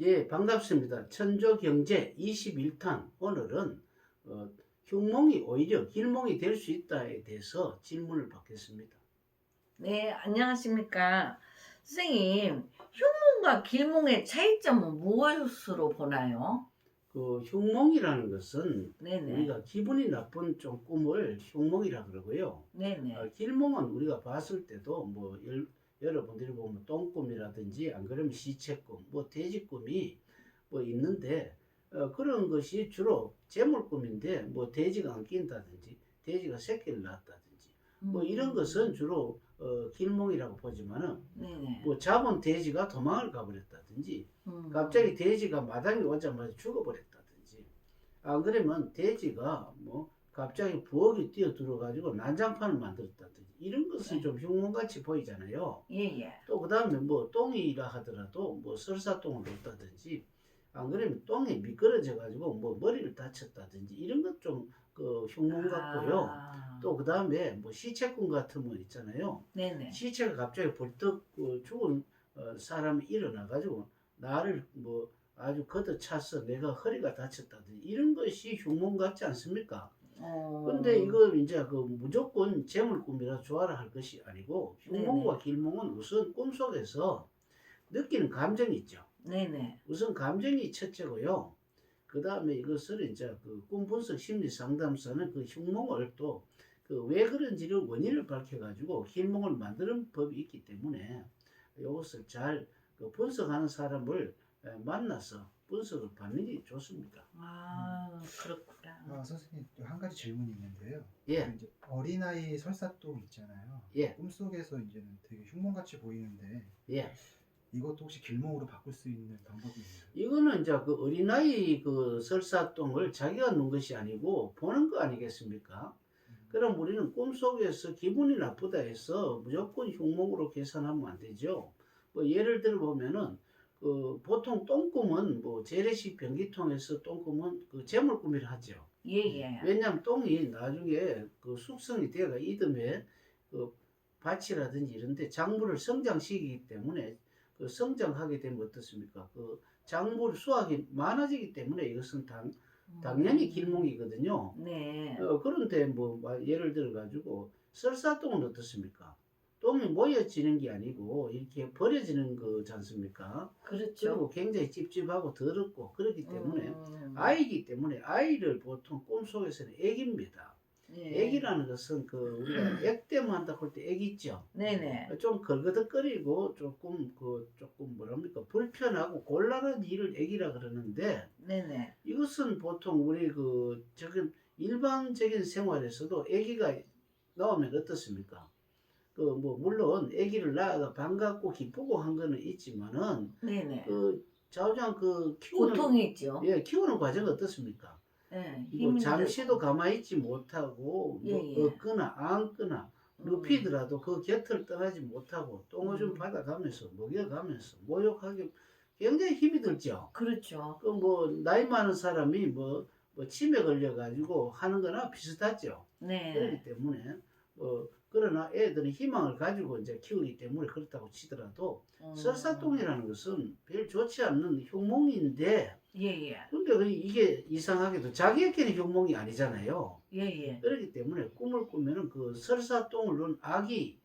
예, 반갑습니다. 천조경제 21탄 오늘은 어, 흉몽이 오히려 길몽이 될 수 있다에 대해서 질문을 받겠습니다. 네, 안녕하십니까. 선생님, 흉몽과 길몽의 차이점은 무엇으로 보나요? 그 흉몽이라는 것은 네네. 우리가 기분이 나쁜 좀 꿈을 흉몽이라 그러고요. 네네. 어, 길몽은 우리가 봤을 때도 뭐 열- 여러분들이 보면 똥꿈이라든지 안 그러면 시체꿈, 뭐 돼지꿈이 뭐 있는데 어, 그런 것이 주로 재물꿈인데 뭐 돼지가 안 낀다든지 돼지가 새끼를 낳았다든지 뭐 이런 음. 것은 주로 어, 길몽이라고 보지만은 네네. 뭐 잡은 돼지가 도망을 가버렸다든지 음. 갑자기 돼지가 마당에 오자마자 죽어버렸다든지 안 그러면 돼지가 뭐 갑자기 부엌에 뛰어 들어가지고 난장판을 만들었다든지 이런 것은 네. 좀 흉몽같이 보이잖아요. 예예. 또 그 다음에 뭐 똥이라 하더라도 뭐 설사똥을 놓다든지 안 그러면 똥이 미끄러져 가지고 뭐 머리를 다쳤다든지 이런 것 좀그 흉몽 같고요. 아. 또 그 다음에 뭐 시체꿈 같은 거 있잖아요. 네네. 시체가 갑자기 벌떡 그 죽은 어, 사람이 일어나 가지고 나를 뭐 아주 걷어차서 내가 허리가 다쳤다든지 이런 것이 흉몽 같지 않습니까? 어. 근데 이거 이제 그 무조건 재물 꿈이라 좋아라 할 것이 아니고 흉몽과 길몽은 우선 꿈속에서 느끼는 감정이 있죠. 네네. 우선 감정이 첫째고요. 그 다음에 이것을 이제 그 꿈 분석 심리 상담사는 그 흉몽을 또 그 왜 그런지를 원인을 밝혀가지고 길몽을 만드는 법이 있기 때문에 이것을 잘 그 분석하는 사람을 에, 만나서 분석을 받는 게 좋습니다. 아 그렇구나. 아, 선생님 또 한 가지 질문이 있는데요. 예, 그 이제 어린아이 설사똥 있잖아요. 예. 꿈속에서 이제는 되게 흉몽같이 보이는데 예. 이것도 혹시 길몽으로 바꿀 수 있는 방법이 있나요? 이거는 이제 그 어린아이 그 설사똥을 자기가 놓은 것이 아니고 보는 거 아니겠습니까? 음, 그럼 우리는 꿈속에서 기분이 나쁘다 해서 무조건 흉몽으로 계산하면 안 되죠. 뭐 예를 들어 보면은 그 보통 똥꿈은 뭐 재래식 변기통에서 똥꿈은 그 재물꿈이라 하죠. 예예. 왜냐하면 똥이 나중에 그 숙성이 되어가 이듬해 그 밭이라든지 이런데 작물을 성장시키기 때문에 그 성장하게 되면 어떻습니까? 그 작물 수확이 많아지기 때문에 이것은 당, 당연히 길몽이거든요. 네. 어, 그런데 뭐 마- 예를 들어 가지고 설사똥은 어떻습니까? 똥이 모여지는 게 아니고 이렇게 버려지는 거지 않습니까? 그렇죠. 그리고 굉장히 찝찝하고 더럽고 그렇기 때문에 음. 아이기 때문에 아이를 보통 꿈속에서는 애기입니다. 예. 애기라는 것은 그 우리가 액땜 한다고 할 때 애기 있죠. 네네. 좀 걸거덕거리고 조금 그 조금 뭐랍니까 불편하고 곤란한 일을 애기라 그러는데 네네. 이것은 보통 우리 그 적은 일반적인 생활에서도 아기가 나오면 어떻습니까? 그 뭐 물론 아기를 낳아가 반갑고 기쁘고 한 거는 있지만은 네네. 그 자우장 그 키우는 고통이 있죠. 예 키우는 과정은 어떻습니까? 네. 잠시도. 가만히 있지 못하고 뭐 예, 예. 얻거나 안거나 음. 눕히더라도 그 곁을 떠나지 못하고 똥을 좀 음. 받아가면서 먹여가면서 모욕하기 굉장히 힘이 들죠. 그렇죠. 그 뭐 나이 많은 사람이 뭐, 뭐 치매 걸려가지고 하는 거나 비슷하죠. 네. 그렇기 때문에 뭐 그러나 애들은 희망을 가지고 이제 키우기 때문에 그렇다고 치더라도 음. 설사똥이라는 것은 별 좋지 않는 흉몽인데 예예. 근데 그 이게 이상하게도 자기에게는 흉몽이 아니잖아요. 예예. 그렇기 때문에 꿈을 꾸면은 그 설사똥을 넣은 악이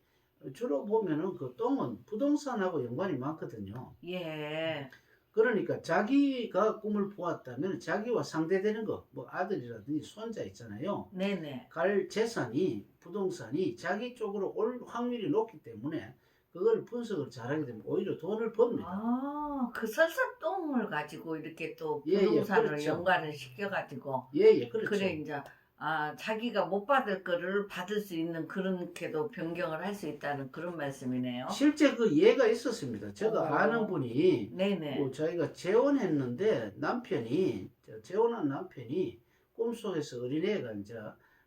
주로 보면은 그 똥은 부동산하고 연관이 많거든요. 예. 그러니까 자기가 꿈을 보았다면 자기와 상대되는 거, 뭐 아들이라든지 손자 있잖아요. 네네. 갈 재산이 부동산이 자기 쪽으로 올 확률이 높기 때문에 그걸 분석을 잘하게 되면 오히려 돈을 법니다. 아, 그 설사똥을 가지고 이렇게 또 예, 예, 부동산을 그렇죠. 연관을 시켜가지고 예, 예, 그렇죠. 그래 이제 아 자기가 못 받을 거를 받을 수 있는 그렇게도 변경을 할 수 있다는 그런 말씀이네요. 실제 그 예가 있었습니다. 제가 어. 아는 분이 네네. 뭐 저희가 재혼했는데 남편이 저 재혼한 남편이 꿈속에서 어린애가 이제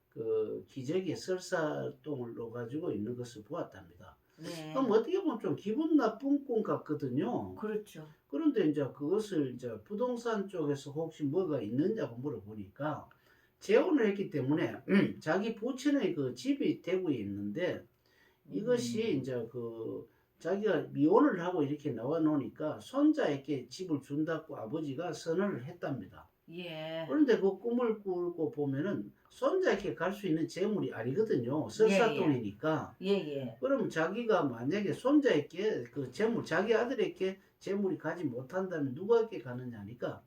그 기저귀에 설사똥을 넣어가지고 있는 것을 보았답니다. 네. 그럼 어떻게 보면 좀 기분 나쁜 꿈 같거든요. 그렇죠. 그런데 이제 그것을 이제 부동산 쪽에서 혹시 뭐가 있느냐고 물어보니까 재혼을 했기 때문에 자기 부친의 그 집이 대구에 있는데 이것이 음. 이제 그 자기가 미혼을 하고 이렇게 나와 놓으니까 손자에게 집을 준다고 아버지가 선언을 했답니다. 예. 그런데 그 꿈을 꾸고 보면은 손자에게 갈 수 있는 재물이 아니거든요. 설사돈이니까. 예, 예. 그럼 자기가 만약에 손자에게 그 재물, 자기 아들에게 재물이 가지 못한다면 누구에게 가느냐니까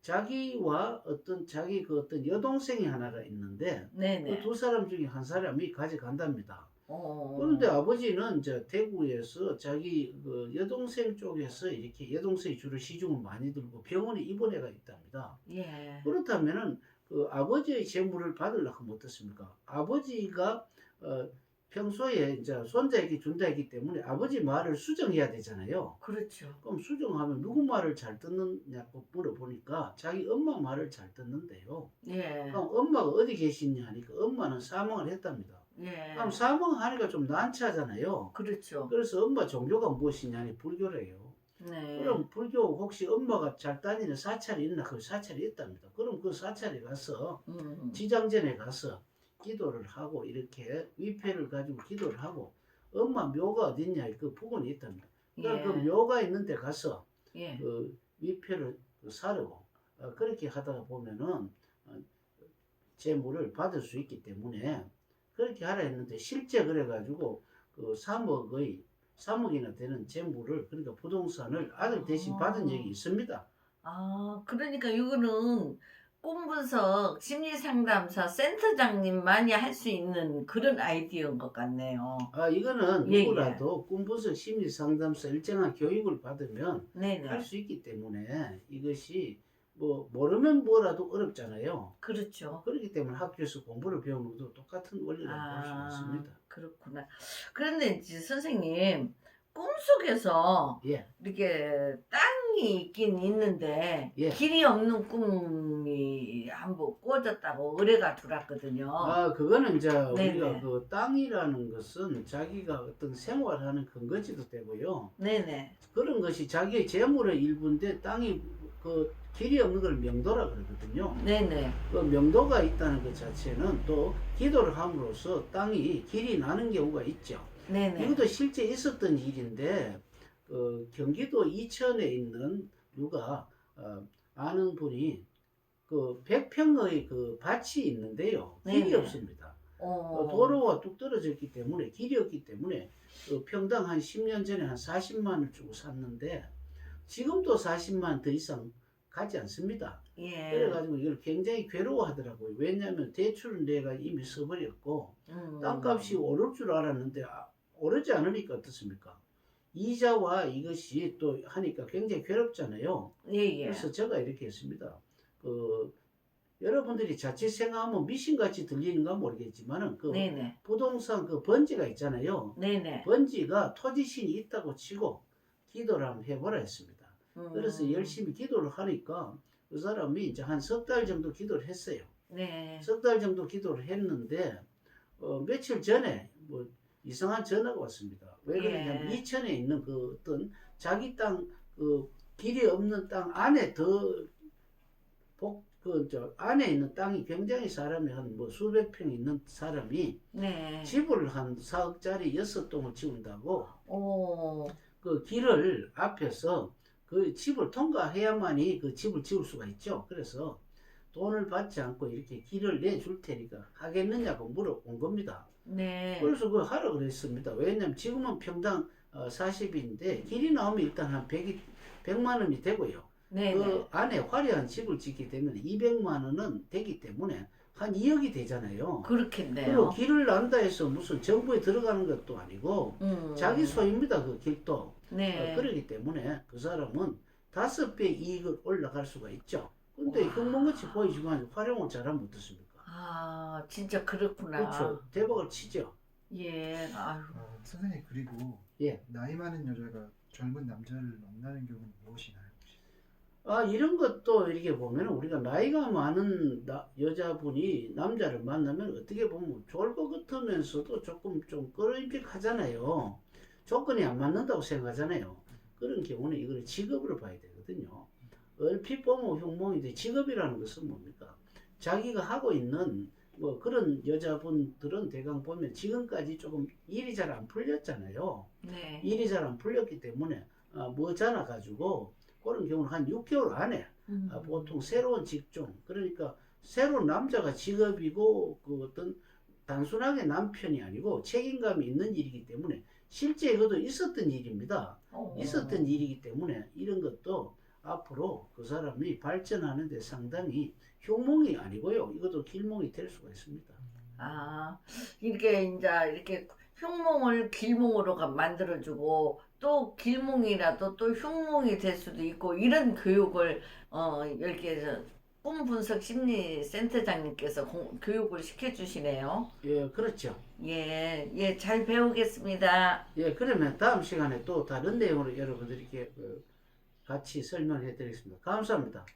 자기와 어떤 자기 그 어떤 여동생이 하나가 있는데 그. 두 사람 중에 한 사람이 가져간답니다. 어. 그런데 아버지는 저 대구에서 자기 그 여동생 쪽에서 이렇게 여동생이 주로 시중을 많이 들고 병원에 입원해가 있답니다. 예. 그렇다면은 그 아버지의 재물을 받으려고 하면 어떻습니까? 아버지가 어, 평소에 이제 손자에게 준다 했기 때문에 아버지 말을 수정해야 되잖아요. 그렇죠. 그럼 수정하면 누구 말을 잘 듣느냐고 물어보니까 자기 엄마 말을 잘 듣는데요. 예. 그럼 엄마가 어디 계시냐 하니까 엄마는 사망을 했답니다. 예. 그럼 사망하니까 좀 난처하잖아요. 그렇죠. 그래서 엄마 종교가 무엇이냐니 불교래요. 네. 그럼 불교 혹시 엄마가 잘 다니는 사찰이 있나? 그 사찰이 있답니다. 그럼 그 사찰에 가서 음. 지장전에 가서 기도를 하고 이렇게 위패를 가지고 기도를 하고 엄마 묘가 어딨냐 그 부분이 있답니다. 그러니까 그 예. 묘가 있는데 가서 예. 그 위패를 그 사르고 어, 그렇게 하다가 보면은 어, 재물을 받을 수 있기 때문에 그렇게 하라 했는데 실제 그래가지고 그 3억의 3억이나 되는 재물을 그러니까 부동산을 아들 대신 받은 아. 적이 있습니다. 아, 그러니까 이거는 꿈분석 심리상담사 센터장님만이 할 수 있는 그런 아이디어인 것 같네요. 아 이거는 예, 누구라도 꿈분석 심리 상담사 일정한 교육을 받으면 할. 수 있기 때문에 이것이 뭐 모르면 뭐라도 어렵잖아요. 그렇죠. 그렇기 때문에 학교에서 공부를 배우는 것도 똑같은 원리라고 볼수 아, 있습니다. 그렇구나. 그런데 이제 선생님, 꿈속에서 예. 이렇게 땅이 있긴 있는데 예. 길이 없는 꿈이 한번 꿔졌다고 의뢰가 들어왔거든요. 아, 그거는 이제 어. 네네. 우리가 그 땅이라는 것은 자기가 어떤 생활하는 근거지도 되고요. 네네. 그런 것이 자기의 재물의 일부인데 땅이 그 길이 없는 걸 명도라 그러거든요. 네네. 그 명도가 있다는 것 자체는 또 기도를 함으로써 땅이 길이 나는 경우가 있죠. 네네. 이것도 실제 있었던 일인데 그 경기도 이천에 있는 누가 어, 아는 분이 그 100평의 그 밭이 있는데요. 길이 네네. 없습니다. 어, 어, 도로와 뚝 떨어졌기 때문에 길이 없기 때문에 그 평당 한 10년 전에 한 40만 원을 주고 샀는데 지금도 40만 더 이상 가지 않습니다. 예. 그래가지고 이걸 굉장히 괴로워하더라고요. 왜냐하면 대출은 내가 이미 써버렸고 음. 땅값이 오를 줄 알았는데 아, 오르지 않으니까 어떻습니까? 이자와 이것이 또 하니까 굉장히 괴롭잖아요. 예, 예. 그래서 제가 이렇게 했습니다. 그 여러분들이 자칫 생각하면 미신같이 들리는가 모르겠지만은 그 네네. 부동산 그 번지가 있잖아요. 네네. 번지가 토지신이 있다고 치고 기도를 한번 해보라 했습니다. 그래서 음. 열심히 기도를 하니까 그 사람이 이제 한 석 달 정도 기도를 했어요. 네. 석 달 정도 기도를 했는데 어, 며칠 전에 뭐 이상한 전화가 왔습니다. 왜 그러냐면 예. 이천에 있는 그 어떤 자기 땅 그 길이 없는 땅 안에 더 복 그 저 안에 있는 땅이 굉장히 사람이 한 뭐 수백 평 있는 사람이 네. 집을 한 4억짜리 여섯 동을 지운다고 오. 그 길을 앞에서 그 집을 통과해야만이 그 집을 지을 수가 있죠. 그래서 돈을 받지 않고 이렇게 길을 내줄 테니까 하겠느냐고 물어본 겁니다. 네. 그래서 그 하라 그랬습니다. 왜냐면 지금은 평당 40인데 길이 나오면 일단 한 100이, 100만 원이 되고요. 네네. 그 안에 화려한 집을 짓게 되면 200만 원은 되기 때문에 한 2억이 되잖아요. 그리고 그렇겠네요. 길을 난다 해서 무슨 정부에 들어가는 것도 아니고 음. 자기 소유입니다. 그 길도. 네. 어, 그러기 때문에 그 사람은 다섯 배 이익을 올라갈 수가 있죠. 근데 와. 흙mon같이 보이지만 활용을 잘하면 어떻습니까? 아, 진짜 그렇구나. 그렇죠. 대박을 치죠. 예. 아유. 어, 선생님 그리고 예. 나이 많은 여자가 젊은 남자를 만나는 경우는 무엇이나요? 혹시? 아 이런 것도 이렇게 보면 우리가 나이가 많은 나- 여자분이 남자를 만나면 어떻게 보면 좋을 것 같으면서도 조금 좀 꺼림직하잖아요. 조건이 안 맞는다고 생각하잖아요. 그런 경우는 이걸 직업으로 봐야 되거든요. 얼핏 보면 흉몽인데 직업이라는 것은 뭡니까? 자기가 하고 있는 뭐 그런 여자분들은 대강 보면 지금까지 조금 일이 잘 안 풀렸잖아요. 네. 일이 잘 안 풀렸기 때문에 아, 뭐잖아 가지고 그런 경우는 한 6개월 안에 음. 아, 보통 새로운 직종 그러니까 새로운 남자가 직업이고 그 어떤 단순하게 남편이 아니고 책임감이 있는 일이기 때문에 실제 그도 있었던 일입니다. 어. 있었던 일이기 때문에 이런 것도 앞으로 그 사람이 발전하는데 상당히 흉몽이 아니고요. 이것도 길몽이 될 수가 있습니다. 아, 이렇게 이제 이렇게 흉몽을 길몽으로 가- 만들어주고 또 길몽이라도 또 흉몽이 될 수도 있고 이런 교육을 어 이렇게 저꿈 분석 심리 센터장님께서 공- 교육을 시켜주시네요. 예, 그렇죠. 예, 예, 잘 배우겠습니다. 예, 그러면 다음 시간에 또 다른 내용으로 여러분들께 그 같이 설명해 드리겠습니다. 감사합니다.